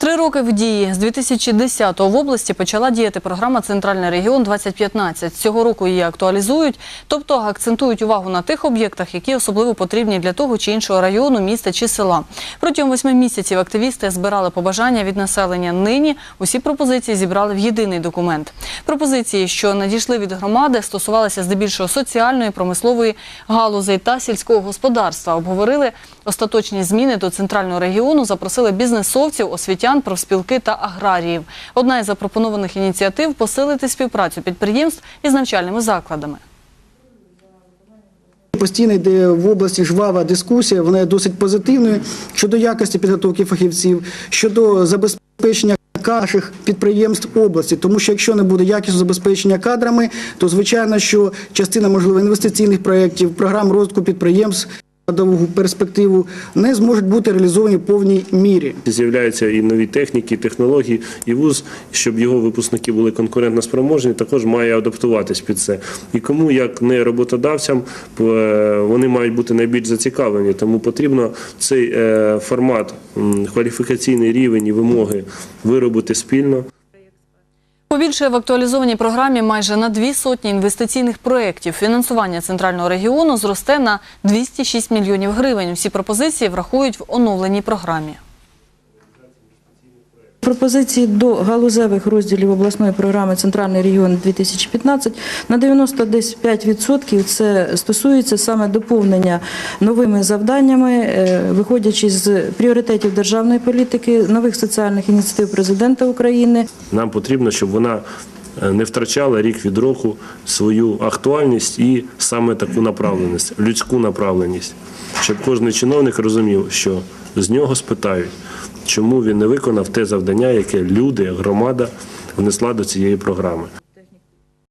Три роки в дії. З 2010-го в області почала діяти програма «Центральний регіон 2015». Цього року її актуалізують, тобто акцентують увагу на тих об'єктах, які особливо потрібні для того чи іншого району, міста чи села. Протягом восьми місяців активісти збирали побажання від населення. Нині усі пропозиції зібрали в єдиний документ. Пропозиції, що надійшли від громади, стосувалися здебільшого соціальної, промислової галузей та сільського господарства. Обговорили остаточні зміни до центрального регіону, запросили бізнесовців, освітян, профспілки та аграріїв. Одна із запропонованих ініціатив посилити співпрацю підприємств із навчальними закладами. Постійно йде в області жвава дискусія, вона є досить позитивною щодо якості підготовки фахівців, щодо забезпечення наших підприємств області. Тому що якщо не буде якісного забезпечення кадрами, то звичайно, що частина можливо інвестиційних проєктів, програм розвитку підприємств довгу перспективу не зможуть бути реалізовані в повній мірі. З'являються і нові техніки, технології, і вуз, щоб його випускники були конкурентно спроможні, також має адаптуватись під це. І кому, як не роботодавцям, е, вони мають бути найбільш зацікавлені. Тому потрібно цей е, формат, кваліфікаційний рівень і вимоги виробити спільно. Побільшує в актуалізованій програмі майже на дві сотні інвестиційних проєктів. Фінансування центрального регіону зросте на 206 мільйонів гривень. Всі пропозиції врахують в оновленій програмі. Пропозиції до галузевих розділів обласної програми Центральний регіон 2015 на 95% це стосується саме доповнення новими завданнями, е, виходячи з пріоритетів державної політики, нових соціальних ініціатив президента України. Нам потрібно, щоб вона е, не втрачала рік від року свою актуальність і саме таку направленість, людську направленість, щоб кожен чиновник розумів, що з нього спитають, чому він не виконав те завдання, яке люди, громада внесла до цієї програми.